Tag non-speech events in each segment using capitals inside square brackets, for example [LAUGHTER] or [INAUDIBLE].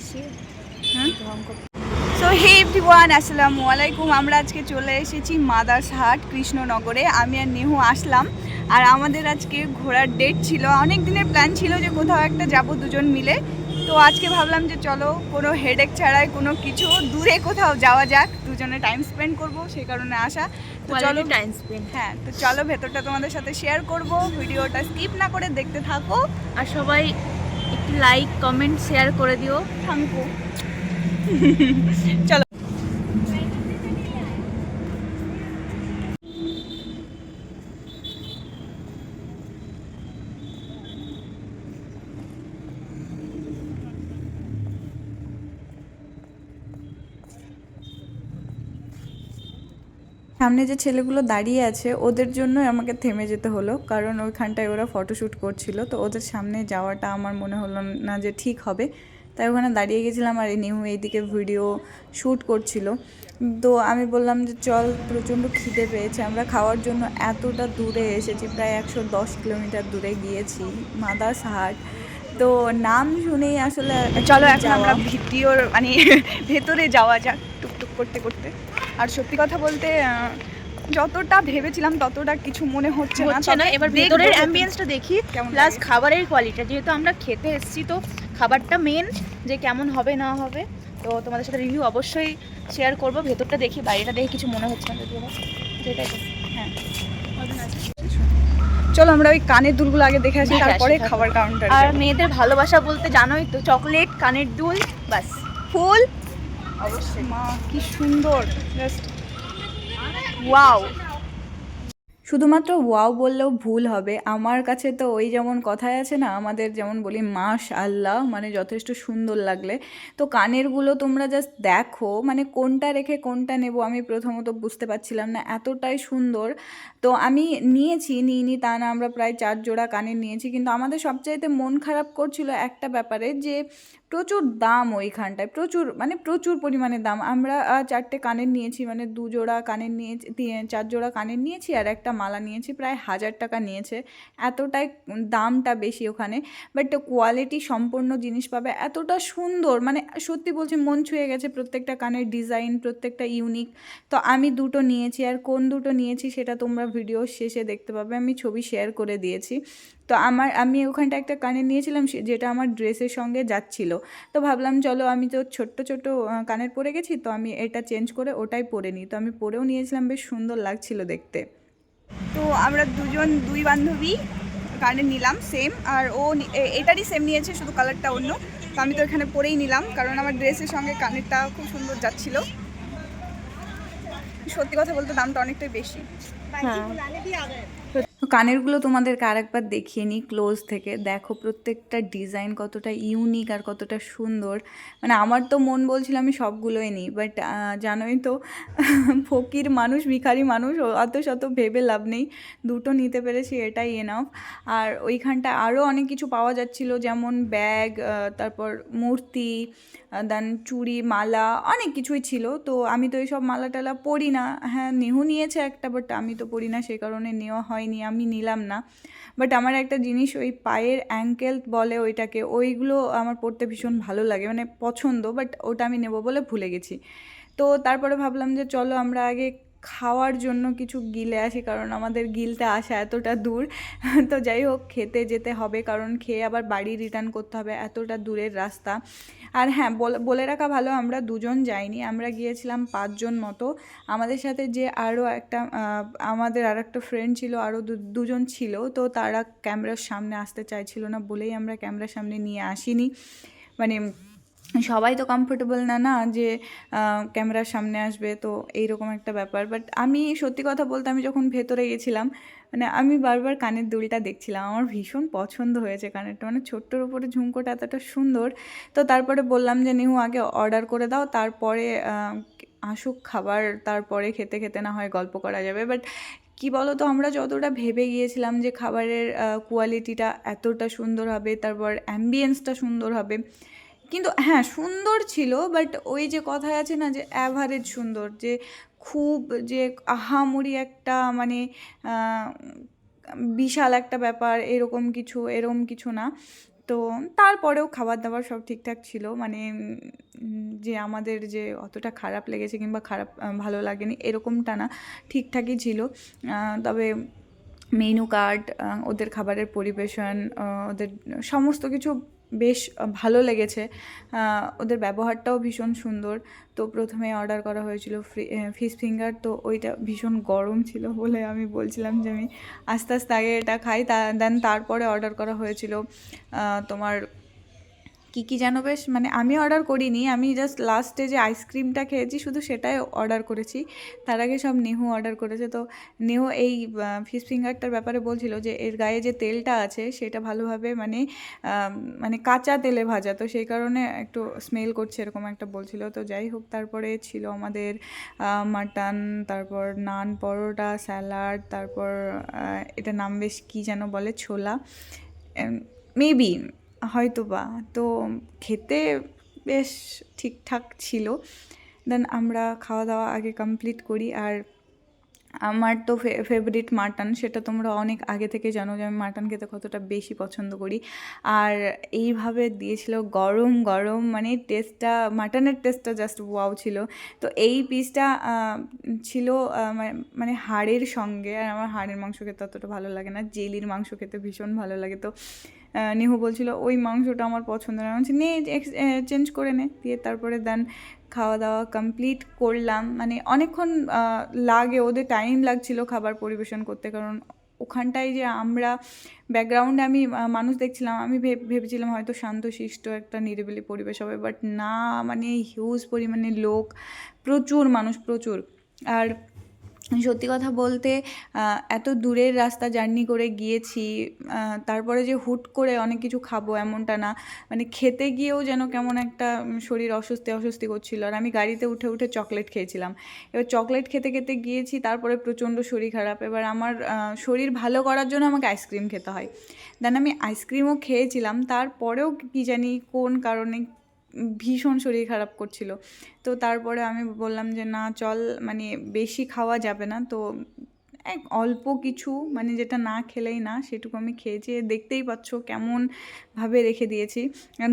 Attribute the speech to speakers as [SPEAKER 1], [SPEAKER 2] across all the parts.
[SPEAKER 1] আসি।
[SPEAKER 2] So hey everyone আসসালামু আলাইকুম। আমরা আজকে চলে এসেছি মাদার্স হাট কৃষ্ণনগরে। আমি আর নেহু আসলাম। আর আমাদের আজকে ঘোরার ডেট ছিল অনেক দিনের প্ল্যান ছিল যে কোথাও একটা যাব দুজন মিলে। তো আজকে ভাবলাম যে চলো কোনো হেডেক ছাড়াই কোনো কিছু দূরে কোথাও যাওয়া যাক। দুজনে টাইম স্পেন্ড করব সেই কারণে আসা। তো চলো
[SPEAKER 1] টাইম স্পেন্ড
[SPEAKER 2] হ্যাঁ তো চলো ভেতরটা তোমাদের সাথে শেয়ার করব। ভিডিওটা স্কিপ না করে দেখতে থাকো।
[SPEAKER 1] আর সবাই লাইক কমেন্ট শেয়ার করে দিও।
[SPEAKER 2] থাঙ্কু [LAUGHS] [LAUGHS] চলো। সামনে যে ছেলেগুলো দাঁড়িয়ে আছে ওদের জন্যই আমাকে থেমে যেতে হলো। কারণ ওইখানটায় ওরা ফটোশ্যুট করছিল। তো ওদের সামনে যাওয়াটা আমার মনে হলো না যে ঠিক হবে। তাই ওখানে দাঁড়িয়ে গেছিলাম আর এই নিউ এইদিকে ভিডিও শ্যুট করছিল। তো আমি বললাম যে চল প্রচণ্ড খিদে পেয়েছে। আমরা খাওয়ার জন্য এতটা দূরে এসেছি প্রায় একশো দশ কিলোমিটার দূরে গিয়েছি মাদার্স হাট তো নাম শুনেই আসলে চলো এখন আমরা ভিডিওর মানে ভেতরে যাওয়া যাক টুকটুক করতে করতে। আর সত্যি কথা বলতে যতটা ভেবেছিলাম ততটা কিছু মনে হচ্ছে না।
[SPEAKER 1] হচ্ছে না। এবার ভেতরের অ্যাম্বিয়েন্সটা দেখি প্লাস খাবারের কোয়ালিটি যেহেতু আমরা খেতে এসেছি তো খাবারটা মেন যে কেমন হবে না হবে তো তোমাদের সাথে রিভিউ অবশ্যই শেয়ার করব। ভেতরটা দেখি বাইরেটা দেখে কিছু মনে হচ্ছে না যদি
[SPEAKER 2] হ্যাঁ। চলো আমরা ওই কানের দুলগুলো আগে দেখে আসি তারপরে খাবার কাউন্টার
[SPEAKER 1] আর মেয়েদের ভালোবাসা বলতে জানোই তো চকলেট কানের দুল বাস
[SPEAKER 2] ফুল অবশ্যই মা কি সুন্দর। জাস্ট ওয়াও শুধুমাত্র ওয়াও বললেও ভুল হবে। আমার কাছে তো ওই যেমন কথায় আছে না, আমাদের যেমন বলি মাস আল্লাহ মানে যথেষ্ট সুন্দর লাগলে। তো কানেরগুলো তোমরা জাস্ট দেখো মানে কোনটা রেখে কোনটা নেব আমি প্রথমত বুঝতে পারছিলাম না, এতটাই সুন্দর। তো আমি নিয়েছি, নিইনি তা না, আমরা প্রায় চার জোড়া কানের নিয়েছি, কিন্তু আমাদের সবচাইতে মন খারাপ করছিল একটা ব্যাপারে যে প্রচুর দাম ওইখানটায়, প্রচুর মানে প্রচুর পরিমাণে দাম। আমরা চারটে কানের নিয়েছি মানে দু জোড়া কানের নিয়েছি চার জোড়া কানের নিয়েছি আর একটা মালা নিয়েছি, প্রায় হাজার টাকা নিয়েছে। এতটাই দামটা বেশি ওখানে। বাট কোয়ালিটি সম্পূর্ণ জিনিস পাবে। এতটা সুন্দর মানে সত্যি বলছি, মন ছুঁয়ে গেছে প্রত্যেকটা কানের ডিজাইন প্রত্যেকটা ইউনিক তো আমি দুটো নিয়েছি আর কোন দুটো নিয়েছি সেটা তোমরা ভিডিও শেষে দেখতে পাবে। আমি ছবি শেয়ার করে দিয়েছি। তো আমার, আমি ওখানটা একটা কানের নিয়েছিলাম যেটা আমার ড্রেসের সঙ্গে যাচ্ছিল। তো ভাবলাম, চলো, আমি তো ছোট্ট ছোট্ট কানের পরে গেছি, তো আমি এটা চেঞ্জ করে ওটাই পরে নিই। তো আমি পরেও নিয়েছিলাম, বেশ সুন্দর লাগছিল দেখতে। তো আমরা দুজন, দুই বান্ধবী কানে নিলাম সেম আর ও এটারই সেম নিয়েছে, শুধু কালারটা অন্য। তো আমি তো এখানে পরেই নিলাম, কারণ আমার ড্রেসের সঙ্গে কানেরটা খুব সুন্দর যাচ্ছিল। সত্যি কথা বলতে দামটা অনেকটাই বেশি। তো কানেরগুলো তোমাদেরকে আরেকবার দেখিয়ে নিই ক্লোজ থেকে। দেখো প্রত্যেকটা ডিজাইন কতটা ইউনিক আর কতটা সুন্দর। মানে আমার তো মন বলছিল আমি সবগুলোই নিই বাট জানোই তো, [LAUGHS] ফকির মানুষ, ভিখারি মানুষ অত শত ভেবে লাভ নেই। দুটো নিতে পেরেছি, এটাই এনাফ আর ওইখানটা আরও অনেক কিছু পাওয়া যাচ্ছিল, যেমন ব্যাগ তারপর মূর্তি দেন চুড়ি, মালা, অনেক কিছুই ছিল। তো আমি তো এইসব মালা টালা পরি না। হ্যাঁ নেহু নিয়েছে একটা বাট আমি তো পরি না সেই কারণে নেওয়া হয়নি আমি নিলাম না। বাট আমার একটা জিনিস ওই পায়ের অ্যাঙ্কেল বলে ওইটাকে, ওইগুলো আমার পড়তে ভীষণ ভালো লাগে মানে পছন্দ বাট ওটা আমি নেব বলে ভুলে গেছি। তো তারপরে ভাবলাম যে চলো আমরা আগে খাওয়ার জন্য কিছু গিলে আসি, কারণ আমাদের গিলতে আসা এতটা দূর। [LAUGHS] তো যাই হোক, খেতে যেতে হবে, কারণ খেয়ে আবার বাড়ি রিটার্ন করতে হবে, এতটা দূরের রাস্তা। আর হ্যাঁ বল- রাখা ভালো, আমরা দুজন যাইনি, আমরা গিয়েছিলাম পাঁচজন মতো। আমাদের সাথে যে আরও একটা আমাদের আর একটা ফ্রেন্ড ছিল, আরও দুজন ছিল, তো তারা ক্যামেরার সামনে আসতে চাইছিল না বলেই আমরা ক্যামেরার সামনে নিয়ে আসিনি। মানে সবাই তো কমফোর্টেবল না না? যে ক্যামেরার সামনে আসবে, তো এইরকম একটা ব্যাপার। বাট আমি সত্যি কথা বলতে আমি যখন ভেতরে গেছিলাম মানে আমি বারবার কানের দুলটা দেখছিলাম। আমার ভীষণ পছন্দ হয়েছে কানেরটা। মানে ছোট্টর উপরে ঝুমকোটা এতটা সুন্দর। তো তারপরে বললাম যে, নিহু, আগে অর্ডার করে দাও। তারপরে আসুক খাবার। তারপরে খেতে খেতে না হয় গল্প করা যাবে। বাট কি বলো তো আমরা যতটা ভেবে গিয়েছিলাম যে, খাবারের কোয়ালিটিটা এতটা সুন্দর হবে, তারপর অ্যাম্বিয়েন্সটা সুন্দর হবে কিন্তু হ্যাঁ সুন্দর ছিল বাট ওই যে কথায় আছে না যে অ্যাভারেজ সুন্দর, যে খুব যে আহামরি একটা মানে বিশাল একটা ব্যাপার, এরকম কিছু এরকম কিছু না। তো তারপরেও খাবার দাবার সব ঠিকঠাক ছিল মানে যে আমাদের যে অতটা খারাপ লেগেছে কিংবা খারাপ ভালো লাগেনি, এরকমটা না, ঠিকঠাকই ছিল। তবে মেনু কার্ড ওদের খাবারের পরিবেশন ওদের সমস্ত কিছু বেশ ভালো লেগেছে। ওদের ব্যবহারটাও ভীষণ সুন্দর। তো প্রথমে অর্ডার করা হয়েছিল ফিশ ফিঙ্গার তো ওইটা ভীষণ গরম ছিল বলে আমি বলছিলাম যে আমি আস্তে আস্তে আগে এটা খাই, তা দেন তারপরে অর্ডার করা হয়েছিল তোমার কী কী যেন বেশ মানে আমি অর্ডার করিনি, আমি জাস্ট লাস্টে যে আইসক্রিমটা খেয়েছি, শুধু সেটাই অর্ডার করেছি। তার আগে সব নেহু অর্ডার করেছে। তো নেহু এই ফিশ ফিঙ্গারটার ব্যাপারে বলছিল যে, এর গায়ে যে তেলটা আছে, সেটা ভালোভাবে মানে মানে কাঁচা তেলে ভাজা। তো সেই কারণে একটু স্মেল করছে এরকম একটা বলছিল। তো যাই হোক, তারপরে ছিল আমাদের মাটন তারপর নান পরোটা স্যালাড তারপর এটা নাম বেশ কী যেন বলে, ছোলা। মেবি হয়তো বা তো খেতে বেশ ঠিকঠাক ছিল। দেন আমরা খাওয়া দাওয়া আগে কমপ্লিট করি। আর আমার তো ফেভারিট মাটন সেটা তোমরা অনেক আগে থেকে জানো যে আমি মাটন খেতে কতটা বেশি পছন্দ করি। আর এইভাবে দিয়েছিল গরম গরম মানে টেস্টটা মাটনের টেস্টটা জাস্ট ওয়াও ছিল। তো এই পিসটা ছিল মানে- মানে হাড়ের সঙ্গে। আর আমার হাড়ের মাংস খেতে অতটা ভালো লাগে না। জেলির মাংস খেতে ভীষণ ভালো লাগে। তো নেহু বলছিল, ওই মাংসটা আমার পছন্দ না। বলছি, নে চেঞ্জ করে নে। দিয়ে তারপরে দেন খাওয়া দাওয়া কমপ্লিট করলাম। মানে অনেকক্ষণ লাগে, ওদের টাইম লাগছিল খাবার পরিবেশন করতে। কারণ ওখানটায় যে আমরা ব্যাকগ্রাউন্ডে আমি মানুষ দেখছিলাম, আমি ভেব- ভেবেছিলাম হয়তো শান্তশিষ্ট একটা নিরিবিলি পরিবেশ হবে। বাট না মানে হিউজ পরিমাণে লোক, প্রচুর মানুষ, প্রচুর। আর সত্যি কথা বলতে এত দূরের রাস্তা জার্নি করে গিয়েছি তারপরে যে হুট করে অনেক কিছু খাব এমনটা না মানে খেতে গিয়েও যেন কেমন একটা শরীর অস্বস্তি অস্বস্তি করছিল। আর আমি গাড়িতে উঠে উঠে চকলেট খেয়েছিলাম। এবার চকলেট খেতে খেতে গিয়েছি, তারপরে প্রচণ্ড শরীর খারাপ। এবার আমার শরীর ভালো করার জন্য আমাকে আইসক্রিম খেতে হয়। দেন আমি আইসক্রিমও খেয়েছিলাম, তারপরেও কি জানি কোন কারণে ভীষণ শরীর খারাপ করছিল। তো তারপরে আমি বললাম যে, না, চল মানে বেশি খাওয়া যাবে না। তো এক অল্প কিছু মানে যেটা না খেলেই না, সেটুকু আমি খেয়েছি। দেখতেই পাচ্ছ কেমনভাবে রেখে দিয়েছি।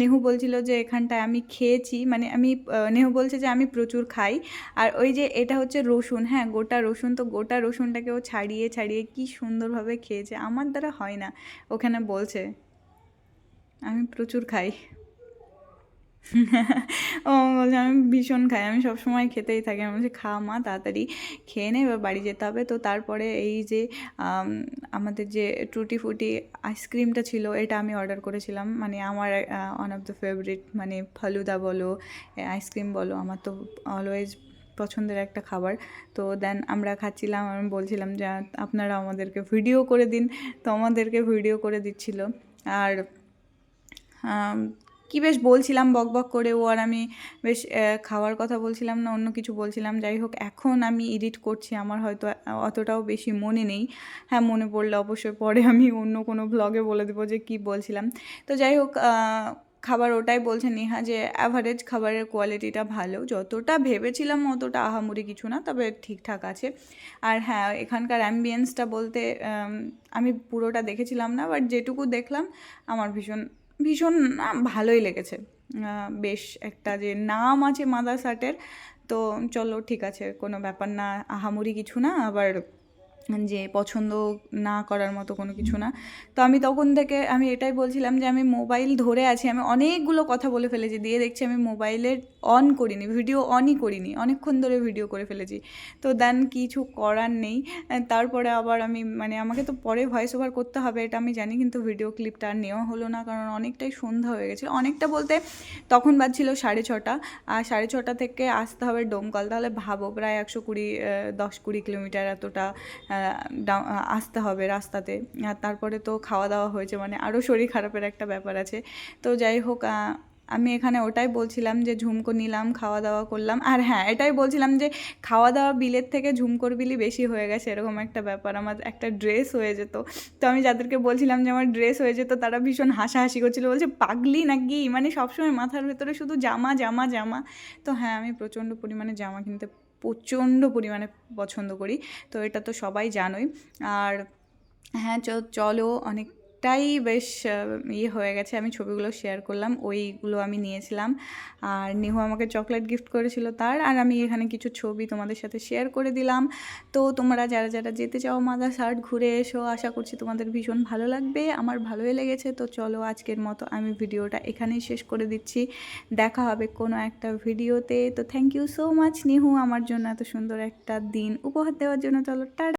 [SPEAKER 2] নেহু বলছিল যে, এখানটায় আমি খেয়েছি। মানে আমি নেহু বলছে যে, আমি প্রচুর খাই। আর ওই যে, এটা হচ্ছে রসুন হ্যাঁ গোটা রসুন। তো গোটা রসুনটাকেও ছাড়িয়ে ছাড়িয়ে কি সুন্দরভাবে খেয়েছে, আমার দ্বারা হয় না। ওখানে বলছে, আমি প্রচুর খাই। ও বলছে, আমি ভীষণ খাই, আমি সবসময় খেতেই থাকি। আমি বলছি, খা মা, তাড়াতাড়ি খেয়ে নে, এবার বাড়ি যেতে হবে। তো তারপরে এই যে আমাদের যে টুটি ফুটি আইসক্রিমটা ছিল, এটা আমি অর্ডার করেছিলাম। মানে আমার ওয়ান অফ দ্য ফেভারিট মানে ফালুদা বলো, আইসক্রিম বলো, আমার তো অলওয়েজ পছন্দের একটা খাবার। তো দেন আমরা খাচ্ছিলাম, আমি বলছিলাম যে আপনারা আমাদেরকে ভিডিও করে দিন। তো আমাদেরকে ভিডিও করে দিচ্ছিল। আর কি বেশ বলছিলাম, বক বক করে ও আর আমি বেশ খাওয়ার কথা বলছিলাম না, অন্য কিছু বলছিলাম। যাই হোক, এখন আমি এডিট করছি, আমার হয়তো অতটাও বেশি মনে নেই। হ্যাঁ মনে পড়লে অবশ্যই পরে আমি অন্য কোনো ব্লগে বলে দেবো যে কি বলছিলাম। তো যাই হোক খাবার ওটাই বলছে নেহা যে অ্যাভারেজ খাবারের কোয়ালিটিটা ভালো। যতটা ভেবেছিলাম অতটা আহামরি কিছু না, তবে ঠিকঠাক আছে। আর হ্যাঁ এখানকার অ্যাম্বিয়েন্সটা বলতে, আমি পুরোটা দেখেছিলাম না বাট যেটুকু দেখলাম, আমার ভীষণ ভীষণ ভালোই লেগেছে। বেশ একটা যে নাম আছে মাদার সাটের তো চলো ঠিক আছে, কোনো ব্যাপার না, আহামরি কিছু না, আবার যে পছন্দ না করার মতো কোনো কিছু না। তো আমি তখন থেকে আমি এটাই বলছিলাম যে আমি মোবাইল ধরে আছি, আমি অনেকগুলো কথা বলে ফেলেছি, দিয়ে দেখছি আমি মোবাইলের অন করিনি ভিডিও অনই করিনি, অনেকক্ষণ ধরে ভিডিও করে ফেলেছি। তো দেন কিছু করার নেই তারপরে আবার আমি মানে আমাকে তো পরে ভয়েস ওভার করতে হবে, এটা আমি জানি, কিন্তু ভিডিও ক্লিপটা আর নেওয়া হলো না, কারণ অনেকটাই সন্ধ্যা হয়ে গেছে। অনেকটা বলতে তখন বাজছিল সাড়ে ছটা, আর সাড়ে ছটা থেকে আসতে হবে ডোমকল, তাহলে ভাবো প্রায় একশো কুড়ি দশ কুড়ি কিলোমিটার এতটা আসতে হবে রাস্তাতে। আর তারপরে তো খাওয়া দাওয়া হয়েছে মানে আরও শরীর খারাপের একটা ব্যাপার আছে। তো যাই হোক আমি এখানে ওটাই বলছিলাম যে ঝুমকো নিলাম, খাওয়া দাওয়া করলাম। আর হ্যাঁ এটাই বলছিলাম যে খাওয়া দাওয়া বিলের থেকে ঝুমকোর বিলি বেশি হয়ে গেছে, এরকম একটা ব্যাপার। আমার একটা ড্রেস হয়ে যেত। তো আমি যাদেরকে বলছিলাম যে আমার ড্রেস হয়ে যেত, তারা ভীষণ হাসাহাসি করছিল। বলছে, পাগলি নাকি? মানে সবসময় মাথার ভেতরে শুধু জামা জামা জামা। তো হ্যাঁ আমি প্রচণ্ড পরিমাণে জামা কিনতে প্রচণ্ড পরিমাণে পছন্দ করি। তো এটা তো সবাই জানোই। আর হ্যাঁ চলো অনেক অনেকটাই বেশ ইয়ে হয়ে গেছে। আমি ছবিগুলো শেয়ার করলাম, ওইগুলো আমি নিয়েছিলাম। আর নিহু আমাকে চকলেট গিফট করেছিল তার, আর আমি এখানে কিছু ছবি তোমাদের সাথে শেয়ার করে দিলাম। তো তোমরা যারা যারা যেতে চাও মাদার্স শার্ট ঘুরে এসো, আশা করছি তোমাদের ভীষণ ভালো লাগবে। আমার ভালোই লেগেছে, তো চলো আজকের মতো আমি ভিডিওটা এখানেই শেষ করে দিচ্ছি। দেখা হবে কোনো একটা ভিডিওতে। তো thank you so much Nihu, আমার জন্য এত সুন্দর একটা দিন উপহার দেওয়ার জন্য। চলো, টাটা।